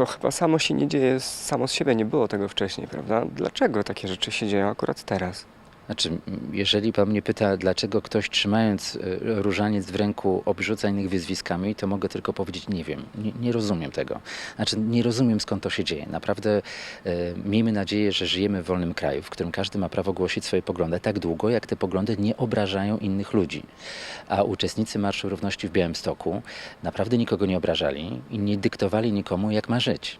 to chyba samo się nie dzieje samo z siebie, nie było tego wcześniej, prawda? Dlaczego takie rzeczy się dzieją akurat teraz? Znaczy, jeżeli pan mnie pyta, dlaczego ktoś trzymając e, różaniec w ręku obrzuca innych wyzwiskami, to mogę tylko powiedzieć, nie wiem, nie, nie rozumiem tego. Znaczy, nie rozumiem skąd to się dzieje. Naprawdę e, miejmy nadzieję, że żyjemy w wolnym kraju, w którym każdy ma prawo głosić swoje poglądy tak długo, jak te poglądy nie obrażają innych ludzi. A uczestnicy Marszu Równości w Białymstoku naprawdę nikogo nie obrażali i nie dyktowali nikomu, jak ma żyć.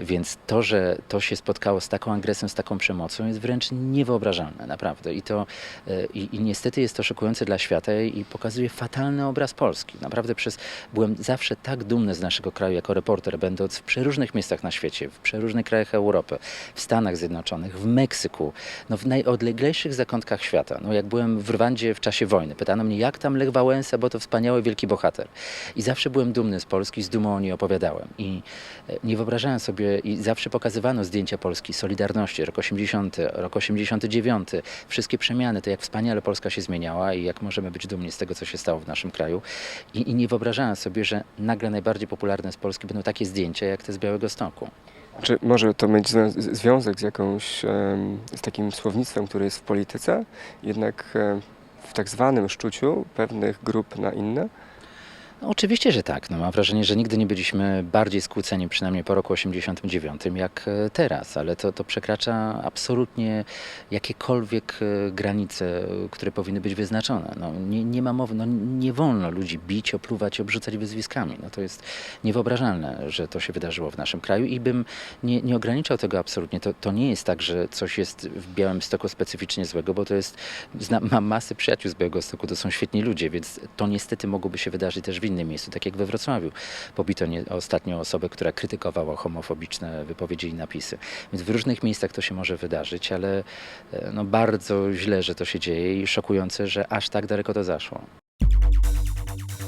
Więc to, że to się spotkało z taką agresją, z taką przemocą, jest wręcz niewyobrażalne, naprawdę. I, to, e, i, I niestety jest to szokujące dla świata i pokazuje fatalny obraz Polski. Naprawdę przez, byłem zawsze tak dumny z naszego kraju jako reporter, będąc w przeróżnych miejscach na świecie, w przeróżnych krajach Europy, w Stanach Zjednoczonych, w Meksyku, no w najodleglejszych zakątkach świata. No jak byłem w Rwandzie w czasie wojny, pytano mnie, jak tam Lech Wałęsa, bo to wspaniały, wielki bohater. I zawsze byłem dumny z Polski, z dumą o niej opowiadałem. I e, nie wyobrażałem sobie, i zawsze pokazywano zdjęcia Polski, Solidarności, rok 80, rok 89, wszystkie przemiany, to jak wspaniale Polska się zmieniała i jak możemy być dumni z tego, co się stało w naszym kraju. I, i nie wyobrażałem sobie, że nagle najbardziej popularne z Polski będą takie zdjęcia, jak te z Białego Stoku. Czy może to mieć związek z jakąś, z takim słownictwem, które jest w polityce, jednak w tak zwanym szczuciu pewnych grup na inne? No, oczywiście, że tak. No, mam wrażenie, że nigdy nie byliśmy bardziej skłóceni, przynajmniej po roku 89, jak e, teraz, ale to, to przekracza absolutnie jakiekolwiek e, granice, które powinny być wyznaczone. No, nie, nie ma mowy, no, nie wolno ludzi bić, opluwać, obrzucać wyzwiskami. No, to jest niewyobrażalne, że to się wydarzyło w naszym kraju i bym nie, nie ograniczał tego absolutnie. To, to nie jest tak, że coś jest w Białymstoku specyficznie złego, bo to jest, mam masę przyjaciół z Białegostoku, to są świetni ludzie, więc to niestety mogłoby się wydarzyć też w innym miejscu, tak jak we Wrocławiu. Pobito nie, ostatnio osobę, która krytykowała homofobiczne wypowiedzi i napisy. Więc w różnych miejscach to się może wydarzyć, ale e, no, bardzo źle, że to się dzieje i szokujące, że aż tak daleko to zaszło.